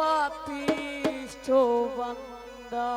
পাপিষ্ঠ বান্দা।